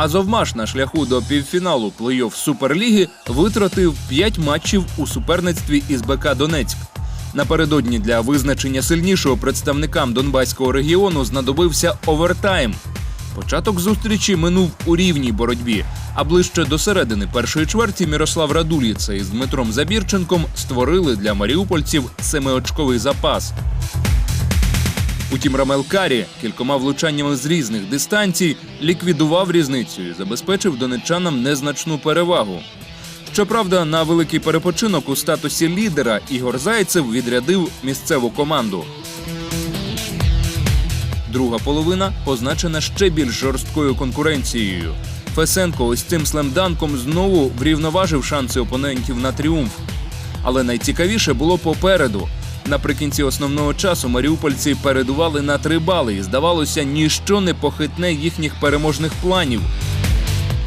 Азовмаш на шляху до півфіналу плей-офф Суперліги витратив 5 матчів у суперництві із БК Донецьк. Напередодні для визначення сильнішого представникам Донбаського регіону знадобився овертайм. Початок зустрічі минув у рівній боротьбі, а ближче до середини першої чверті Мірослав Радуліца із Дмитром Забірченком створили для маріупольців семиочковий запас. Утім, Рамел Карі кількома влучаннями з різних дистанцій ліквідував різницю і забезпечив донеччанам незначну перевагу. Щоправда, на великий перепочинок у статусі лідера Ігор Зайцев відрядив місцеву команду. Друга половина позначена ще більш жорсткою конкуренцією. Фесенко ось цим слемданком знову врівноважив шанси опонентів на тріумф. Але найцікавіше було попереду. Наприкінці основного часу маріупольці передували на три бали, і здавалося, ніщо не похитне їхніх переможних планів.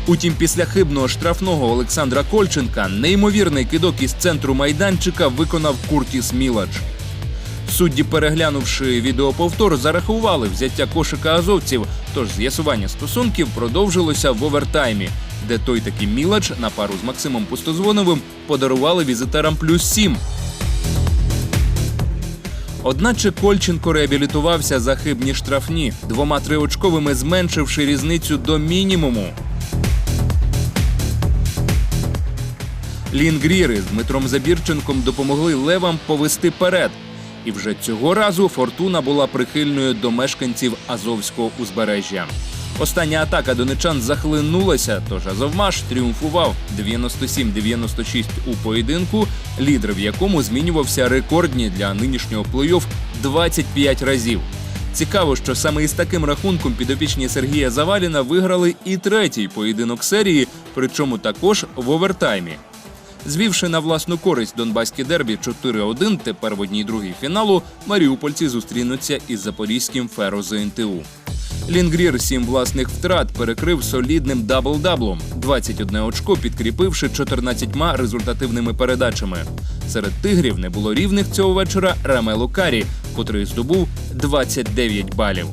Утім, після хибного штрафного Олександра Кольченка неймовірний кидок із центру майданчика виконав Куртіс Мілач. Судді, переглянувши відеоповтор, зарахували взяття кошика азовців, тож з'ясування стосунків продовжилося в овертаймі, де той таки Мілач на пару з Максимом Пустозвоновим подарували візитерам плюс сім. Одначе Кольченко реабілітувався за хибні штрафні, двома триочковими зменшивши різницю до мінімуму. Лінгріри з Дмитром Забірченком допомогли левам повести перед. І вже цього разу фортуна була прихильною до мешканців Азовського узбережжя. Остання атака донечан захлинулася, тож Азовмаш тріумфував 97-96 у поєдинку, лідер в якому змінювався рекордні для нинішнього плей-офф 25 разів. Цікаво, що саме із таким рахунком підопічні Сергія Заваліна виграли і третій поєдинок серії, причому також в овертаймі. Звівши на власну користь Донбаське дербі 4-1, тепер в одній другій фіналу маріупольці зустрінуться із запорізьким Феро ЗНТУ. Лінгрір сім власних втрат перекрив солідним дабл-даблом, 21 очко підкріпивши 14 результативними передачами. Серед тигрів не було рівних цього вечора Рамелу Карі, котрий здобув 29 балів.